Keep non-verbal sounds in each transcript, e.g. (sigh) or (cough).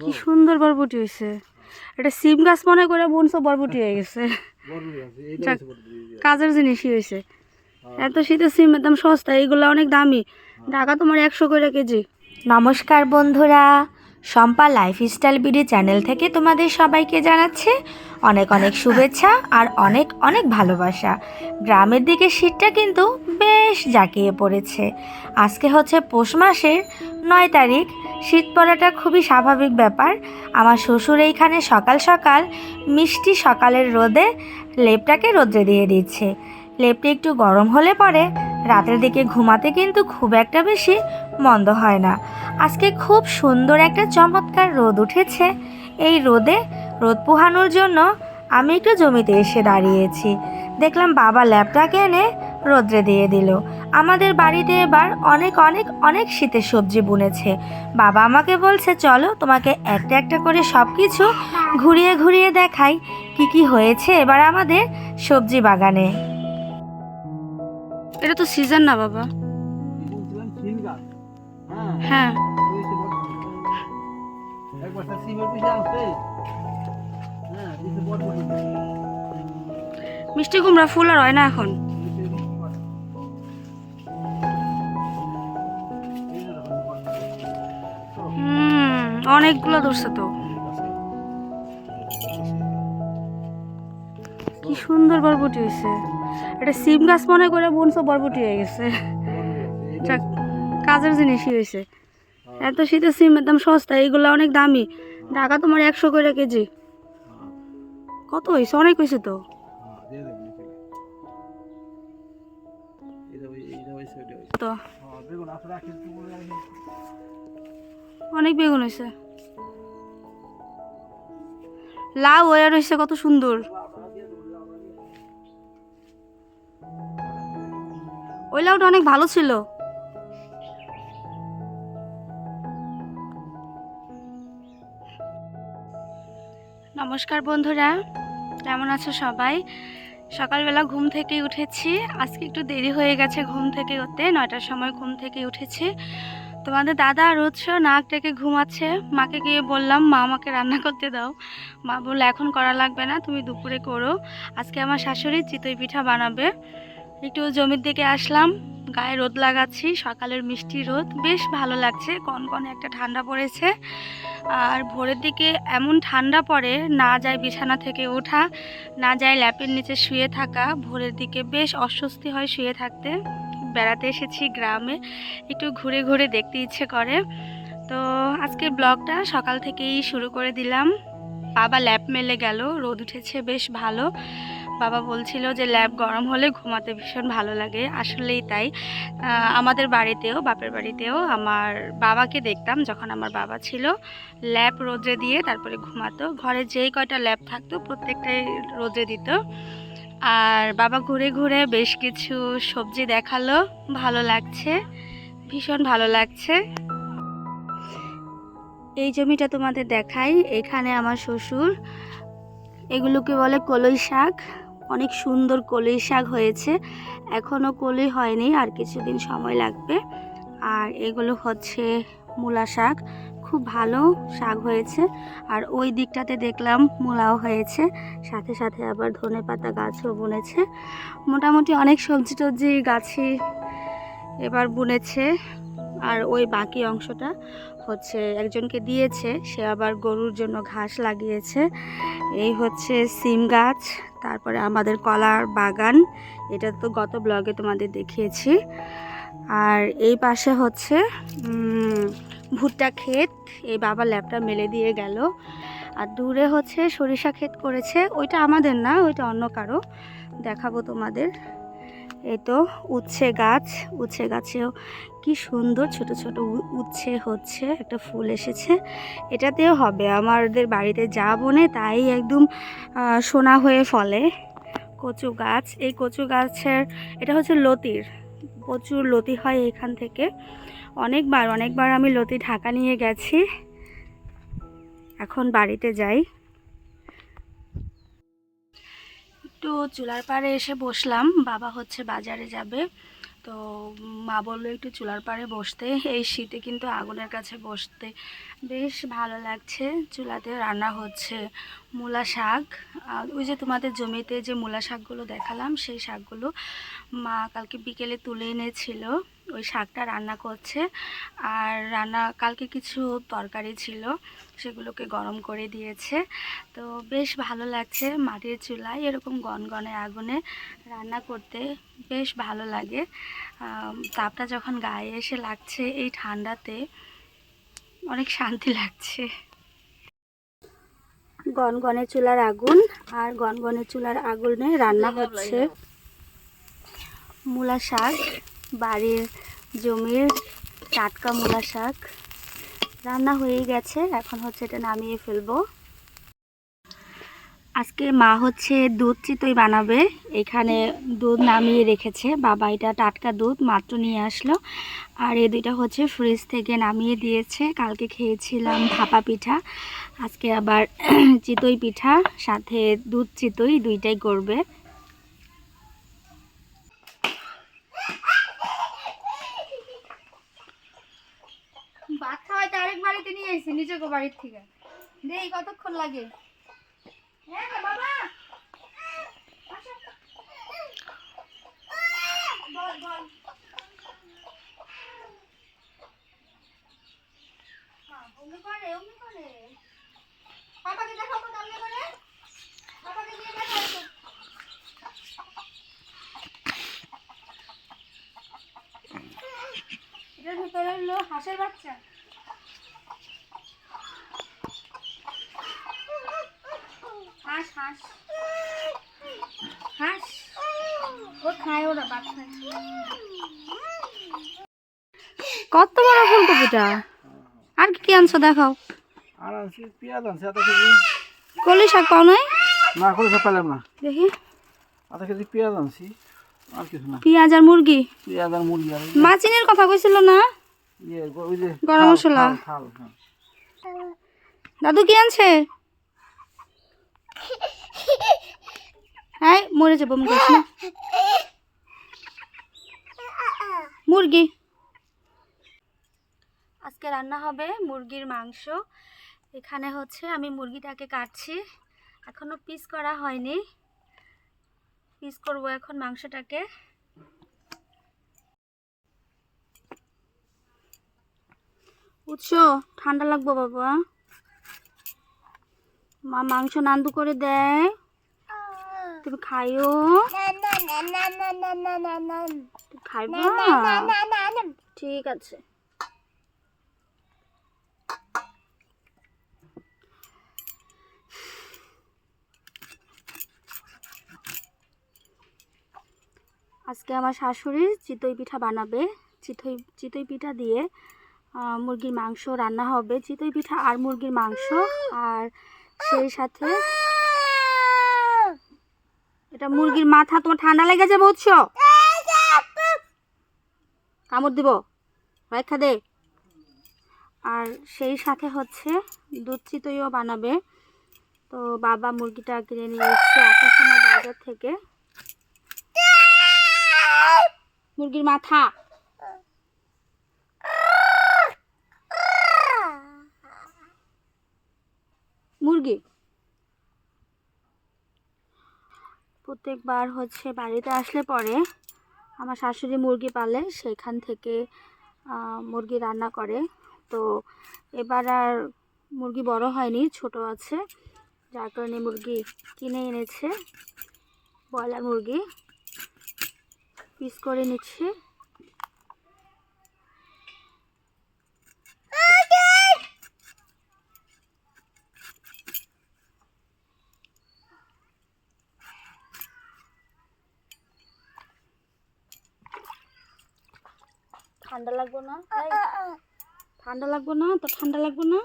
কি সুন্দর বরবটি হয়েছে এটা সিম গাছ মনে করে বুনছো বরবটি হয়ে গেছে। কাজের জিনিসই হয়েছে এত শীতে সিমের দাম সস্তা, এইগুলো অনেক দামি। ঢাকা তোমার একশো করে কেজি। নমস্কার বন্ধুরা, শম্পা লাইফস্টাইল বিডি চ্যানেল থেকে তোমাদের সবাইকে জানাচ্ছে অনেক অনেক শুভেচ্ছা আর অনেক অনেক ভালোবাসা। গ্রামের দিকে শীতটা কিন্তু বেশ জাঁকিয়ে পড়েছে। আজকে হচ্ছে পৌষ মাসের নয় তারিখ শীত পড়াটা খুবই স্বাভাবিক ব্যাপার। আমার শ্বশুর এইখানে সকাল সকাল মিষ্টি সকালের রোদে লেপটাকে রোদ্রে দিয়ে দিচ্ছে। লেপটা একটু গরম হলে পরে রাতের দিকে ঘুমাতে কিন্তু খুব একটা বেশি মন্দ হয় না। আজকে খুব সুন্দর একটা চমৎকার রোদ উঠেছে। এই রোদে রোদ পোহানোর জন্য আমি একটু জমিতে এসে দাঁড়িয়েছি। দেখলাম বাবা ল্যাপটাকে এনে রোদ্রে দিয়ে দিল। আমাদের বাড়িতে এবার অনেক অনেক অনেক শীতের সবজি বুনেছে। বাবা আমাকে বলছে, চলো তোমাকে একটা একটা করে সব কিছু ঘুরিয়ে ঘুরিয়ে দেখাই কি কি হয়েছে এবার আমাদের সবজি বাগানে। এটা তো সিজন না বাবা। হ্যাঁ। মিষ্টি কুমড়া ফুল আর হয় না এখন। অনেকগুলো ধরছে তো। কি সুন্দর বরবটি হয়েছে এটা সিম গাছ মনে করে বুনছো বরবটি হয়ে গেছে। কাজের জিনিসই হয়েছে এত শীতের সিমের দাম সস্তা, এইগুলো অনেক দামি। ঢাকা তোমার একশো করে কেজি। কত হয়েছে অনেক হয়েছে তো। তো। অনেক বেগুন হয়েছে। লাউ হয়ে রয়েছে কত সুন্দর। ওই লাউটা অনেক ভালো ছিল। নমস্কার বন্ধুরা, কেমন আছো সবাই? সকালবেলা ঘুম থেকে উঠেছি। আজকে একটু দেরি হয়ে গেছে ঘুম থেকে উঠতে, নয়টার সময় ঘুম থেকে উঠেছি। তোমাদের দাদা রোজ নাক ডেকে ঘুমাচ্ছে। মাকে গিয়ে বললাম, মা, আমাকে রান্না করতে দাও। মা বলল, এখন করা লাগবে না, তুমি দুপুরে করো। আজকে আমার শাশুড়ি চিতই পিঠা বানাবে। একটু জমির দিকে আসলাম, গায়ে রোদ লাগাচ্ছি, সকালের মিষ্টি রোদ, বেশ ভালো লাগছে, কনকনে একটা ঠান্ডা পড়েছে। আর ভোরের দিকে এমন ঠান্ডা পড়ে, না যায় বিছানা থেকে ওঠা, না যায় ল্যাপের নিচে শুয়ে থাকা, ভোরের দিকে বেশ অস্বস্তি হয় শুয়ে থাকতে। বেড়াতে এসেছি গ্রামে, একটু ঘুরে ঘুরে দেখতে ইচ্ছে করে। তো আজকের ব্লগটা সকাল থেকেই শুরু করে দিলাম। বাবা ল্যাপ মেলে গেল, রোদ উঠেছে বেশ ভালো। বাবা বলছিল যে, ল্যাব গরম হলে ঘুমাতে ভীষণ ভালো লাগে। আসলেই তাই। আমাদের বাড়িতেও, বাপের বাড়িতেও আমার বাবাকে দেখতাম যখন আমার বাবা ছিল। ল্যাব রোদ্রে দিয়ে তারপরে ঘুমাতো। ঘরে যেই কয়টা ল্যাব থাকতো প্রত্যেকটাই রোদ্রে দিত। আর বাবা ঘুরে ঘুরে বেশ কিছু সবজি দেখাল। ভালো লাগছে, ভীষণ ভালো লাগছে। এই জমিটা তোমাদের দেখাই। এখানে আমার শ্বশুর, এগুলোকে বলে কলই শাক। অনেক সুন্দর কলই শাক হয়েছে। এখনও কলি হয়নি, আর কিছুদিন সময় লাগবে। আর এগুলো হচ্ছে মূলা শাক। খুব ভালো শাক হয়েছে। আর ওই দিকটাতে দেখলাম মূলাও হয়েছে। সাথে সাথে আবার ধনে পাতা গাছও বুনেছে। মোটামুটি অনেক সবজি টবজি গাছই এবার বুনেছে। আর ওই বাকি অংশটা হচ্ছে একজনকে দিয়েছে, সে আবার গরুর জন্য ঘাস লাগিয়েছে। এই হচ্ছে সিম গাছ, তারপরে আমাদের কলার বাগান, এটা তো গত ব্লগে তোমাদের দেখিয়েছি। আর এই পাশে হচ্ছে ভুট্টা ক্ষেত, এই বাবা ল্যাপটা মেলে দিয়ে গেল। আর দূরে হচ্ছে সরিষা ক্ষেত করেছে, ওইটা আমাদের না, ওইটা অন্য কারও, দেখাবো তোমাদের। এই তো উচ্ছে গাছ, উচ্ছে গাছেও কি সুন্দর ছোট ছোট উচ্ছে হচ্ছে, একটা ফুল এসেছে। এটাতেও হবে, আমাদের বাড়িতে যা বনে তাই একদম সোনা হয়ে ফলে। কচু গাছ, এই কচু গাছের, এটা হচ্ছে লতির, প্রচুর লতি হয় এখান থেকে। অনেকবার অনেকবার আমি লতি ঢাকা নিয়ে গেছি। এখন বাড়িতে যাই। একটু চুলার পাড়ে এসে বসলাম। বাবা হচ্ছে বাজারে যাবে। তো মা বলল, একটু চুলার পাড়ে বসতে। এই শীতে কিন্তু আগুনের কাছে বসতে বেশ ভালো লাগছে। চুলাতে রান্না হচ্ছে মূলা শাক। ওই যে তোমাদের জমিতে যে মূলা শাকগুলো দেখালাম, সেই শাকগুলো মা কালকে বিকেলে তুলে এনেছিল। ওই শাকটা রান্না করছে। আর রান্না কালকে কিছু তরকারি ছিল, সেগুলোকে গরম করে দিয়েছে। তো বেশ ভালো লাগছে মাটির চুলায় এরকম গনগনে আগুনে রান্না করতে, বেশ ভালো লাগে। তাপটা যখন গায়ে এসে লাগছে এই ঠান্ডাতে, অনেক শান্তি লাগছে। গনগনে চুলার আগুন আর গনগনে চুলার আগুনে রান্না হচ্ছে মূলা শাক। বাড়ির জমির টাটকা মূলা শাক। রান্না হয়ে গেছে, এখন হচ্ছে এটা নামিয়ে ফেলব। আজকে মা হচ্ছে দুধ চিতই বানাবে, এখানে দুধ নামিয়ে রেখেছে। বাবা এটা টাটকা দুধ মাত্র নিয়ে আসলো, আর এই দুইটা হচ্ছে ফ্রিজ থেকে নামিয়ে দিয়েছে। কালকে খেয়েছিলাম ভাপা পিঠা, আজকে আবার (clears throat) চিতই পিঠা, সাথে দুধ চিতই, দুইটাই করবে। খাওয়াইতে আরেক বাড়িতে নিয়ে এসেছি নিজেকে বাড়ির থেকে। দেই কতক্ষণ লাগে? হ্যাঁ বল। হ্যাঁ, হলো হাঁসের বাচ্চা। হাঁস হাঁস হাঁস ও খায় ওরা ভাত খায়। কত বড় ফুলকপিটা আর কি কি আনছো দেখাও। আর আনছি পেঁয়াজ আনছি আধা কেজি। কলি শাক পাও নাই? না করে সব পেলাম না। দেখি। আধা কেজি পেঁয়াজ আনছি আর কিছু না। পেঁয়াজ আর মুরগি? পেঁয়াজ আর মুরগি আর মাচিনের কথা কইছিল না? ইয়ে ওই যে গরম মশলা। হ্যাঁ। দাদু কি আনছে হ্যাঁ মরে যাব। মুরগি। আজকে রান্না হবে মুরগির মাংস। এখানে হচ্ছে আমি মুরগিটাকে কাটছি। এখনও পিস করা হয়নি। পিস করব এখন মাংসটাকে। উৎস, ঠান্ডা লাগবো বাবা। মা, মাংস নান্দু করে দেয়। তুমি খাইও ঠিক আছে আজকে আমার শাশুড়ি চিতই পিঠা বানাবে। চিতই চিতই পিঠা দিয়ে মুরগির মাংস রান্না হবে। চিতই পিঠা আর মুরগির মাংস। আর সেই সাথে এটা মুরগির মাথা, তোমার ঠান্ডা লেগেছে বুঝছ কামড় দিব। রেখা দে। আর সেই সাথে হচ্ছে দুধ চিতইও বানাবে। তো বাবা মুরগিটা কিনে নিয়ে এসছে আসার সময় বাজার থেকে। মুরগির মাথা। মুরগি। প্রত্যেকবার হচ্ছে বাড়িতে আসলে পরে আমার শাশুড়ি মুরগি পালে, সেখান থেকে মুরগি রান্না করে। তো এবার আর মুরগি বড় হয়নি, ছোট আছে। যার কারণে মুরগি কিনে এনেছে, ব্রয়লার মুরগি। পিস করে নিচ্ছি। ঠান্ডা লাগবো না? ঠান্ডা লাগবো না? তো ঠান্ডা লাগবো না?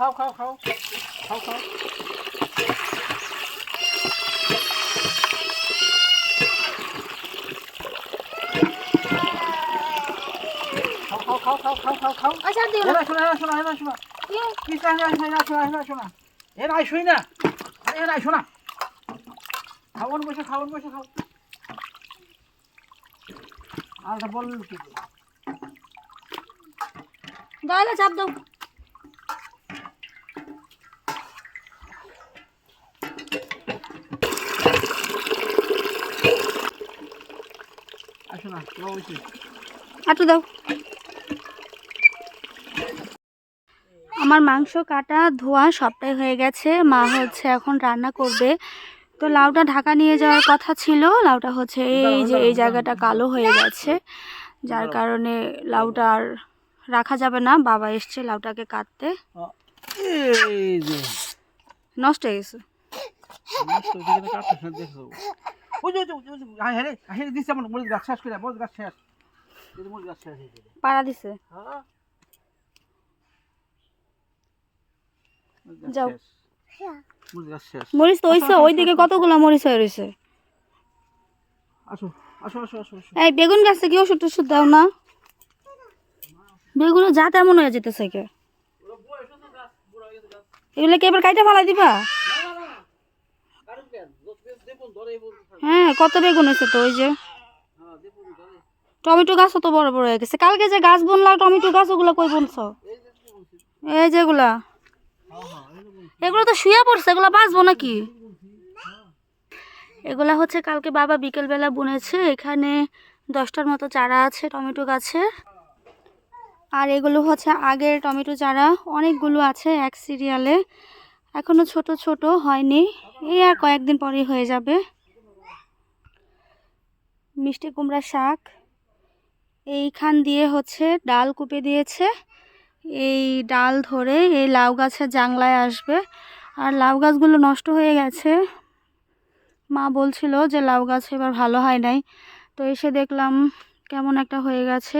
খাও খাও খাও। খাও খাও। খাও খাও খাও খাও খাও আচ্ছা দিও না শোনা শোনা এরা শোনা। কি শোনা এরা শোনা এরা শোনা। এরা শুই না। আরে এরা শোনা। খাওয়ান বসে খাওয়ান বসে খাও। আর বল কি দয়ালে চাপ দাও। হাঁটু দাও। আমার মাংস কাটা ধোয়া সবটাই হয়ে গেছে। মা হচ্ছে এখন রান্না করবে। তো লাউটা ঢাকা নিয়ে যাওয়ার কথা ছিল। লাউটা হচ্ছে এই যে এই জায়গাটা কালো হয়ে গেছে। যার কারণে লাউটা আর রাখা যাবে না। বাবা এসছে লাউটাকে কাটতে। নষ্ট হয়ে গেছে। রয়েছে হ্যাঁ। এই বেগুন গাছে কি ওষুধ টুষুধ দাও না? বেগুনের যা তেমন হয়ে যেতেছে কে এগুলো কি এবার কাইটা ফালাই দিবা? হ্যাঁ কত বেগুন হয়েছে তো ওই যে? টমেটো গাছও তো বড় বড় হয়ে গেছে। কালকে যে গাছ বুনলাম টমেটো গাছ ওগুলো কই বুনছো? এই যেগুলা এগুলো তো শুয়ে পড়ছে এগুলো বাঁচবো নাকি? এগুলা হচ্ছে কালকে বাবা বিকেলবেলা বুনেছে। এখানে দশটার মতো চারা আছে টমেটো গাছে। আর এগুলো হচ্ছে আগের টমেটো চারা। অনেকগুলো আছে এক সিরিয়ালে। এখনও ছোট ছোট হয়নি। এই আর কয়েকদিন পরেই হয়ে যাবে। মিষ্টি কুমড়া শাক। এইখান দিয়ে হচ্ছে ডাল কুপে দিয়েছে। এই ডাল ধরে এই লাউ গাছের জাংলায় আসবে। আর লাউ গাছগুলো নষ্ট হয়ে গেছে। মা বলছিল যে লাউ গাছ এবার ভালো হয় নাই। তো এসে দেখলাম কেমন একটা হয়ে গেছে।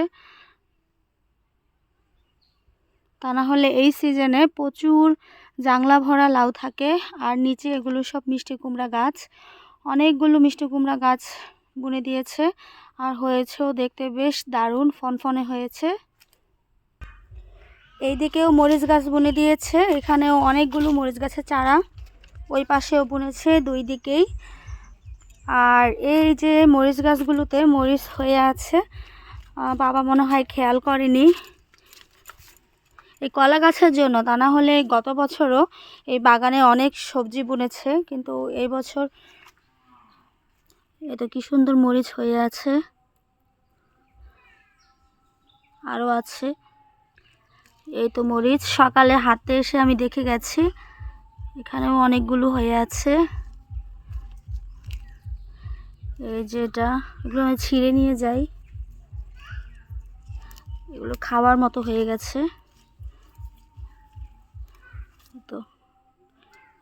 তা না হলে এই সিজনে প্রচুর জাংলা ভরা লাউ থাকে, আর নিচে এগুলো সব মিষ্টি কুমড়া গাছ। অনেকগুলো মিষ্টি কুমড়া গাছ বুনে দিয়েছে, আর হয়েছেও দেখতে বেশ দারুণ, ফনফনে হয়েছে। এইদিকেও মরিচ গাছ বুনে দিয়েছে, এখানেও অনেকগুলো মরিচ গাছের চারা ওই পাশেও বুনেছে দুই দিকেই। আর এই যে মরিচ গাছগুলোতে মরিচ হয়ে আছে বাবা মনে হয় খেয়াল করেনি। এই কলা গাছের জন্য তা না হলে গত বছরও এই বাগানে অনেক সবজি বুনেছে, কিন্তু এই বছর এটা কি সুন্দর মরিচ হয়ে আছে। আরও আছে। এই তো মরিচ। সকালে হাঁটতে এসে আমি দেখে গেছি, এখানেও অনেকগুলো হয়ে আছে। এই যেটা এগুলো আমি ছিঁড়ে নিয়ে যাই। এগুলো খাওয়ার মতো হয়ে গেছে এই তো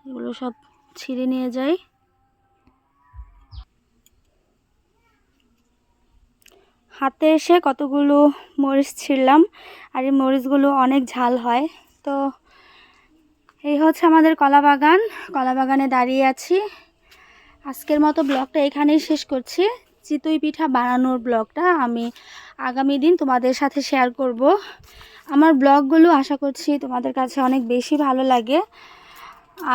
এগুলো সব ছিঁড়ে নিয়ে যাই। হাতে এসে কতগুলো মরিচ ছিঁড়লাম, আর এই মরিচগুলো অনেক ঝাল হয়। তো এই হচ্ছে আমাদের কলা বাগান। কলা বাগানে দাঁড়িয়ে আছি। আজকের মতো ব্লগটা এখানেই শেষ করছি। চিতই পিঠা বানানোর ব্লগটা আমি আগামী দিন তোমাদের সাথে শেয়ার করব। আমার ব্লগগুলো আশা করছি তোমাদের কাছে অনেক বেশি ভালো লাগে।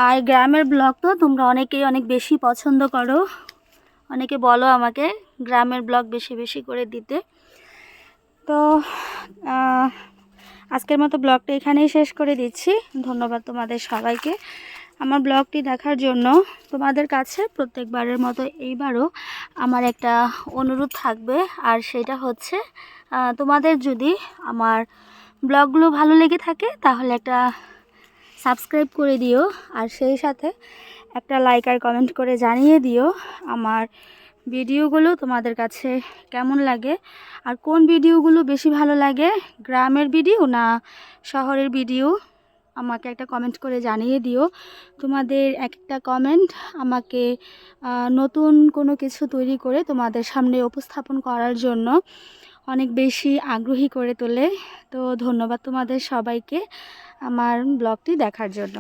আর গ্রামের ব্লগ তো তোমরা অনেকেই অনেক বেশি পছন্দ করো। অনেকে বলো আমাকে গ্রামের ব্লগ বেশি বেশি করে দিতে। তো আজকের মতো ব্লগটা এখানেই শেষ করে দিচ্ছি। ধন্যবাদ তোমাদের সবাইকে আমার ব্লগটি দেখার জন্য। তোমাদের কাছে প্রত্যেকবারের মতো এইবারও আমার একটা অনুরোধ থাকবে। আর সেটা হচ্ছে তোমাদের যদি আমার ব্লগগুলো ভালো লেগে থাকে, তাহলে একটা সাবস্ক্রাইব করে দিও আর সেই সাথে একটা লাইক আর কমেন্ট করে জানিয়ে দিও আমার ভিডিওগুলো তোমাদের কাছে কেমন লাগে আর কোন ভিডিওগুলো বেশি ভালো লাগে, গ্রামের ভিডিও না শহরের ভিডিও? আমাকে একটা কমেন্ট করে জানিয়ে দিও। তোমাদের এক একটা কমেন্ট আমাকে নতুন কোনো কিছু তৈরি করে তোমাদের সামনে উপস্থাপন করার জন্য। অনেক বেশি আগ্রহী করে তোলে। তো ধন্যবাদ তোমাদের সবাইকে আমার ব্লগটি দেখার জন্য।